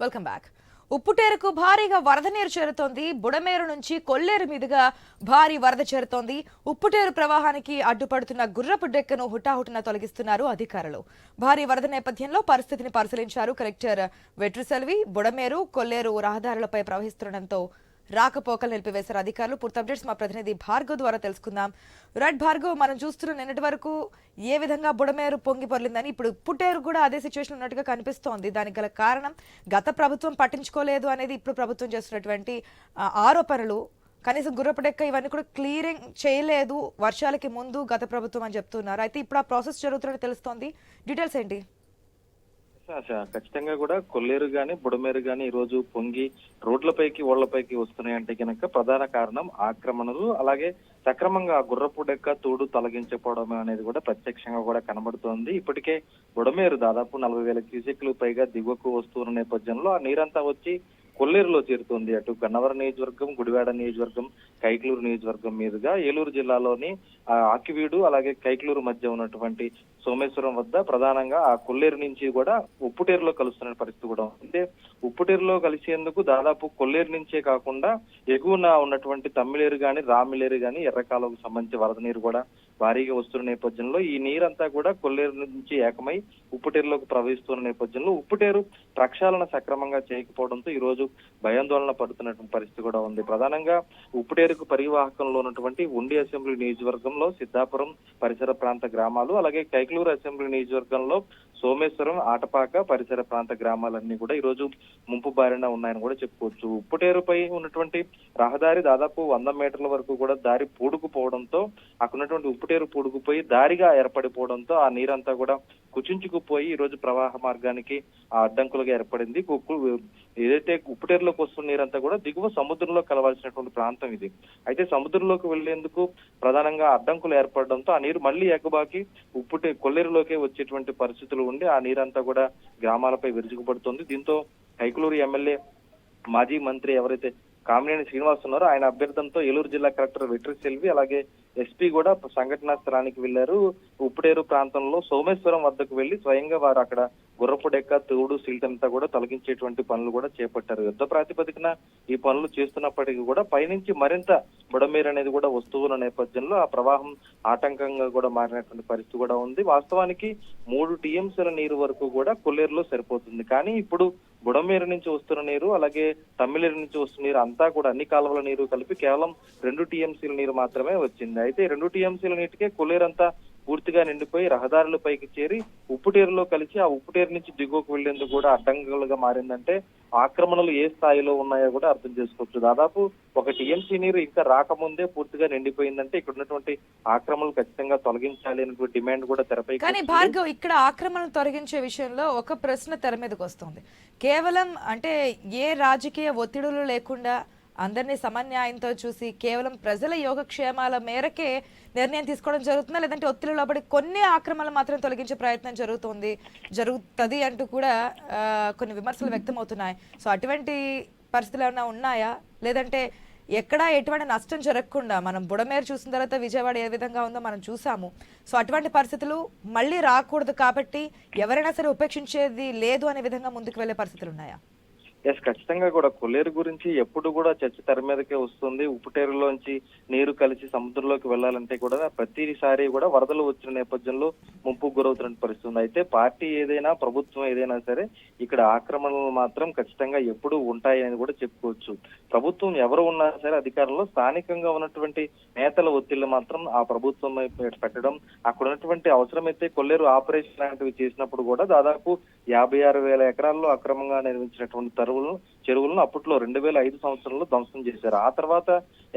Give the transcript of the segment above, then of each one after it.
Welcome back ఉప్పుటేరుకు భారీగా వరద నీరు చేరుతోంది. బుడమేరు నుంచి కొల్లేరు మీదుగా భారీ వరద చేరుతోంది. ఉప్పుటేరు ప్రవాహానికి అడ్డుపడుతున్న గుర్రపు డెక్కను హుటాహుటిన తొలగిస్తున్నారు అధికారులు. భారీ వరద నేపథ్యంలో పరిస్థితిని పరిశీలించారు కలెక్టర్ వెట్రుసెల్వి. బుడమేరు కొల్లేరు రహదారులపై ప్రవహిస్తుండటంతో రాకపోకలు నిలిపివేశారు అధికారులు. పూర్తి అప్డేట్స్ మా ప్రతినిధి భార్గవ్ ద్వారా తెలుసుకుందాం. రైట్ భార్గవ్ మనం చూస్తున్న నిన్నటి వరకు ఏ విధంగా బుడమేరు పొంగి పొరలిందని ఇప్పుడు పుట్టేరు కూడా అదే సిచ్యువేషన్ ఉన్నట్టుగా కనిపిస్తోంది. దానికి గల కారణం గత ప్రభుత్వం పట్టించుకోలేదు అనేది ఇప్పుడు ప్రభుత్వం చేస్తున్నటువంటి ఆరోపణలు. కనీసం గుర్రపడెక్క ఇవన్నీ కూడా క్లియరింగ్ చేయలేదు వర్షాలకి ముందు గత ప్రభుత్వం అని చెప్తున్నారు. అయితే ఇప్పుడు ఆ ప్రాసెస్ జరుగుతున్నట్టు తెలుస్తోంది. డీటెయిల్స్ ఏంటి? ఖచ్చితంగా కూడా కొల్లేరు గాని బుడమేరు గాని ఈ రోజు పొంగి రోడ్లపైకి ఓళ్ళపైకి వస్తున్నాయంటే కనుక ప్రధాన కారణం ఆక్రమణలు. అలాగే సక్రమంగా గుర్రపు డెక్క తోడు తొలగించకపోవడం అనేది కూడా ప్రత్యక్షంగా కూడా కనబడుతోంది. ఇప్పటికే బుడమేరు దాదాపు నలభై వేల క్యూసెక్లు పైగా దిగువకు వస్తున్న నేపథ్యంలో ఆ నీరంతా వచ్చి కొల్లేరులో చేరుతుంది. అటు గన్నవరం నియోజకవర్గం గుడివాడ నియోజకవర్గం కైక్లూరు నియోజకవర్గం మీదుగా ఏలూరు జిల్లాలోని ఆ ఆకివీడు అలాగే కైక్లూరు మధ్య ఉన్నటువంటి సోమేశ్వరం వద్ద ప్రధానంగా ఆ కొల్లేరు నుంచి కూడా ఉప్పుటేరులో కలుస్తున్న పరిస్థితి కూడా ఉంది. ఉప్పుటేరులో కలిసేందుకు దాదాపు కొల్లేరు నుంచే కాకుండా ఎగువన ఉన్నటువంటి తమ్మిలేరు గాని రామిలేరు గాని ఎర్రకాలకు సంబంధించి వరద నీరు కూడా భారీగా వస్తున్న నేపథ్యంలో ఈ నీరంతా కూడా కొల్లేరు నుంచి ఏకమై ఉప్పుటేరులోకి ప్రవహిస్తున్న నేపథ్యంలో ఉప్పుటేరు ప్రక్షాళన సక్రమంగా చేయకపోవడంతో ఈ రోజు భయాందోళన పడుతున్నటువంటి పరిస్థితి కూడా ఉంది. ప్రధానంగా ఉప్పుటేరు మేరకు పరివాహకంలో ఉన్నటువంటి ఉండి అసెంబ్లీ నియోజకవర్గంలో సిద్ధాపురం పరిసర ప్రాంత గ్రామాలు అలాగే కైకలూరు అసెంబ్లీ నియోజకవర్గంలో సోమేశ్వరం ఆటపాక పరిసర ప్రాంత గ్రామాలన్నీ కూడా ఈ రోజు ముంపు బారిన ఉన్నాయని కూడా చెప్పుకోవచ్చు. ఉప్పుటేరుపై ఉన్నటువంటి రహదారి దాదాపు వంద మీటర్ల వరకు కూడా దారి పూడుకుపోవడంతో అక్కడ ఉన్నటువంటి ఉప్పుటేరు పూడుకుపోయి దారిగా ఏర్పడిపోవడంతో ఆ నీరంతా కూడా కుచించుకుపోయి ఈ రోజు ప్రవాహ మార్గానికి ఆ అడ్డంకులుగా ఏర్పడింది. కుక్కు- ఏదైతే ఉప్పుటేరులోకి వస్తున్న నీరంతా కూడా దిగువ సముద్రంలో కలవాల్సినటువంటి ప్రాంతం ఇది. అయితే సముద్రంలోకి వెళ్ళేందుకు ప్రధానంగా అడ్డంకులు ఏర్పడడంతో ఆ నీరు మళ్ళీ ఎగబాకి ఉప్పుటే కొల్లేరులోకే వచ్చేటువంటి పరిస్థితులు ఉండి ఆ నీరంతా కూడా గ్రామాలపై విరుచుకుపడుతుంది. దీంతో కైకులూరు ఎమ్మెల్యే మాజీ మంత్రి ఎవరైతే కామినేని శ్రీనివాస్ ఉన్నారో ఆయన అభ్యర్థనతో ఏలూరు జిల్లా కలెక్టర్ వెట్రి సెల్వి అలాగే ఎస్పీ కూడా సంఘటనా స్థలానికి వెళ్ళారు ఉప్పుడేరు ప్రాంతంలో సోమేశ్వరం వద్దకు వెళ్ళి స్వయంగా వారు అక్కడ గుర్రపు డెక్క తోడు సిల్ట్ అంతా కూడా తొలగించేటువంటి పనులు కూడా చేపట్టారు. యుద్ధ ప్రాతిపదికన ఈ పనులు చేస్తున్నప్పటికీ కూడా పైనుంచి మరింత బుడమేరు అనేది కూడా వస్తువుల నేపథ్యంలో ఆ ప్రవాహం ఆటంకంగా కూడా మారినటువంటి పరిస్థితి కూడా ఉంది. వాస్తవానికి మూడు టీఎంసీల నీరు వరకు కూడా కొల్లేరులో సరిపోతుంది. కానీ ఇప్పుడు బుడమేరు నుంచి వస్తున్న నీరు అలాగే తమిళేరు నుంచి వస్తున్న నీరు అంతా కూడా అన్ని కాలువల నీరు కలిపి కేవలం రెండు టీఎంసీల నీరు మాత్రమే వచ్చింది. అయితే రెండు టీఎంసీల నీటికే కొల్లేరంతా పూర్తిగా నిండిపోయి రహదారుల పైకి చేరి ఉప్పుటేరులో కలిసి ఆ ఉప్పుటేరు నుంచి దిగువకు వెళ్ళేందుకు కూడా అడ్డంకులుగా మారిందంటే ఆక్రమణలు ఏ స్థాయిలో ఉన్నాయో కూడా అర్థం చేసుకోవచ్చు. దాదాపు ఒక టీఎంసీ నీరు ఇంకా రాకముందే పూర్తిగా నిండిపోయిందంటే ఇక్కడ ఉన్నటువంటి ఆక్రమణలు ఖచ్చితంగా తొలగించాలి అనేటువంటి డిమాండ్ కూడా తెరపై కానీ భార్గవ్ ఇక్కడ ఆక్రమణను తొలగించే విషయంలో ఒక ప్రశ్న తెర మీదకి వస్తుంది. కేవలం అంటే ఏ రాజకీయ ఒత్తిడులు లేకుండా అందరినీ సమన్యాయంతో చూసి కేవలం ప్రజల యోగక్షేమాల మేరకే నిర్ణయం తీసుకోవడం జరుగుతుందా? లేదంటే ఒత్తిడి లోబడి కొన్ని ఆక్రమణలు మాత్రం తొలగించే ప్రయత్నం జరుగుతుంది జరుగుతుంది అంటూ కూడా కొన్ని విమర్శలు వ్యక్తమవుతున్నాయి. సో అటువంటి పరిస్థితులు ఏమైనా ఉన్నాయా? లేదంటే ఎక్కడా ఎటువంటి నష్టం జరగకుండా మనం బుడమేరు చూసిన తర్వాత విజయవాడ ఏ విధంగా ఉందో మనం చూసాము. సో అటువంటి పరిస్థితులు మళ్ళీ రాకూడదు కాబట్టి ఎవరైనా సరే ఉపేక్షించేది లేదు అనే విధంగా ముందుకు వెళ్ళే పరిస్థితులు ఉన్నాయా? ఎస్ ఖచ్చితంగా కూడా. కొల్లేరు గురించి ఎప్పుడు కూడా చర్చ తెర మీదకే వస్తుంది. ఉప్పుటేరులోంచి నీరు కలిసి సముద్రంలోకి వెళ్ళాలంటే కూడా ప్రతిసారి కూడా వరదలు వచ్చిన నేపథ్యంలో ముంపు గురవుతున్న పరిస్థితుంది అయితే పార్టీ ఏదైనా ప్రభుత్వం ఏదైనా సరే ఇక్కడ ఆక్రమణలు మాత్రం ఖచ్చితంగా ఎప్పుడు ఉంటాయి అని కూడా చెప్పుకోవచ్చు. ప్రభుత్వం ఎవరు ఉన్నా సరే అధికారంలో స్థానికంగా ఉన్నటువంటి నేతల ఒత్తిళ్ళు మాత్రం ఆ ప్రభుత్వం పెట్టడం అక్కడ ఉన్నటువంటి అవసరమైతే కొల్లేరు ఆపరేషన్ లాంటివి చేసినప్పుడు కూడా దాదాపు యాభై ఆరు వేల ఎకరాల్లో అక్రమంగా నిర్మించినటువంటి చెరువులు చెరువులను అప్పట్లో రెండు వేల ఐదు సంవత్సరంలో ధ్వంసం చేశారు. ఆ తర్వాత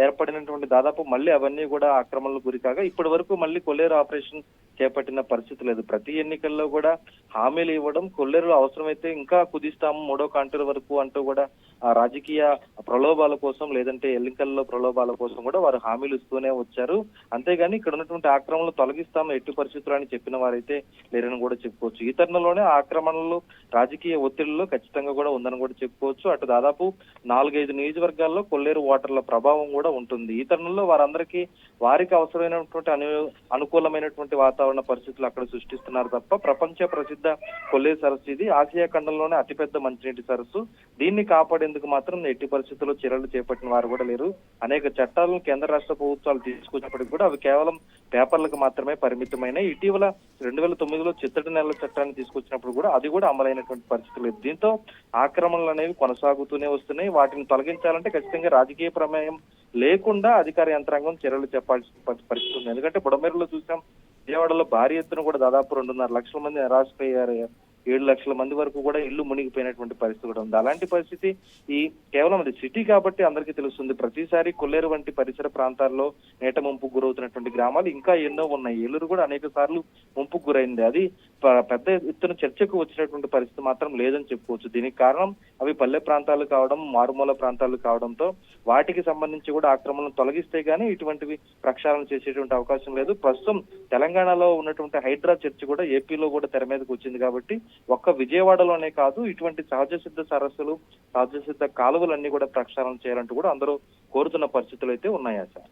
ఏర్పడినటువంటి దాదాపు మళ్ళీ అవన్నీ కూడా ఆక్రమణలకు గురి కాగా ఇప్పటి వరకు మళ్ళీ కొల్లేరు ఆపరేషన్ చేపట్టిన పరిస్థితి లేదు. ప్రతి ఎన్నికల్లో కూడా హామీలు ఇవ్వడం కొల్లేరులో అవసరమైతే ఇంకా కుదిస్తాము మూడో కాంటూర్ వరకు అంటూ కూడా ఆ రాజకీయ ప్రలోభాల కోసం లేదంటే ఎన్నికల్లో ప్రలోభాల కోసం కూడా వారు హామీలు ఇస్తూనే వచ్చారు. అంతేగాని ఇక్కడ ఉన్నటువంటి ఆక్రమణలు తొలగిస్తాము ఎట్టి పరిస్థితులు అని చెప్పిన వారైతే లేరని కూడా చెప్పుకోవచ్చు. ఈ తరుణంలోనే ఆక్రమణలు రాజకీయ ఒత్తిడిలో ఖచ్చితంగా కూడా ఉందని కూడా చెప్పుకోవచ్చు. అటు దాదాపు నాలుగైదు నియోజకవర్గాల్లో కొల్లేరు వాటర్ల ప్రభావం కూడా ఉంటుంది. ఈ తరుణంలో వారందరికీ వారికి అవసరమైనటువంటి అను అనుకూలమైనటువంటి వాతావరణ పరిస్థితులు అక్కడ సృష్టిస్తున్నారు తప్ప ప్రపంచ ప్రసిద్ధ కొల్లేరు సరస్సు ఇది. ఆసియా ఖండంలోనే అతిపెద్ద మంచినీటి సరస్సు. దీన్ని కాపాడేందుకు మాత్రం ఎట్టి పరిస్థితుల్లో చర్యలు చేపట్టిన వారు కూడా లేరు. అనేక చట్టాలను కేంద్ర రాష్ట్ర ప్రభుత్వాలు తీసుకొచ్చినప్పటికీ కూడా అవి కేవలం పేపర్లకు మాత్రమే పరిమితమైన ఇటీవల రెండు వేల తొమ్మిదిలో చిత్తడి నెలల చట్టాన్ని తీసుకొచ్చినప్పుడు కూడా అది కూడా అమలైనటువంటి పరిస్థితి లేదు దీంతో ఆక్రమణల అనేవి కొనసాగుతూనే వస్తున్నాయి. వాటిని తొలగించాలంటే ఖచ్చితంగా రాజకీయ ప్రమేయం లేకుండా అధికార యంత్రాంగం చర్యలు చెప్పాల్సిన పరిస్థితి ఉంది ఎందుకంటే బుడమేరులో చూసాం విజయవాడలో భారీ ఎత్తున కూడా దాదాపు రెండున్నర లక్షల మంది నిరాశపోయారు ఏడు లక్షల మంది వరకు కూడా ఇల్లు మునిగిపోయినటువంటి పరిస్థితి కూడా ఉంది. అలాంటి పరిస్థితి ఈ కేవలం అది సిటీ కాబట్టి అందరికీ తెలుస్తుంది. ప్రతిసారి కొల్లేరు వంటి పరిసర ప్రాంతాల్లో నేట ముంపుకు గురవుతున్నటువంటి గ్రామాలు ఇంకా ఎన్నో ఉన్నాయి. ఏలూరు కూడా అనేక సార్లు ముంపుకు గురైంది. అది పెద్ద ఎత్తున చర్చకు వచ్చినటువంటి పరిస్థితి మాత్రం లేదని చెప్పుకోవచ్చు. దీనికి కారణం అవి పల్లె ప్రాంతాలు కావడం మారుమూల ప్రాంతాలు కావడంతో వాటికి సంబంధించి కూడా ఆక్రమణను తొలగిస్తే గానీ ఇటువంటివి ప్రక్షాళన చేసేటువంటి అవకాశం లేదు. ప్రస్తుతం తెలంగాణలో ఉన్నటువంటి హైడ్రా చర్చ కూడా ఏపీలో కూడా తెర మీదకి వచ్చింది కాబట్టి ఒక్క విజయవాడలోనే కాదు ఇటువంటి సహజ సిద్ధ సరస్సులు సహజ సిద్ధ కాలువలన్నీ కూడా ప్రక్షాళన చేయాలంటూ కూడా అందరూ కోరుతున్న పరిస్థితులు అయితే ఉన్నాయా సార్?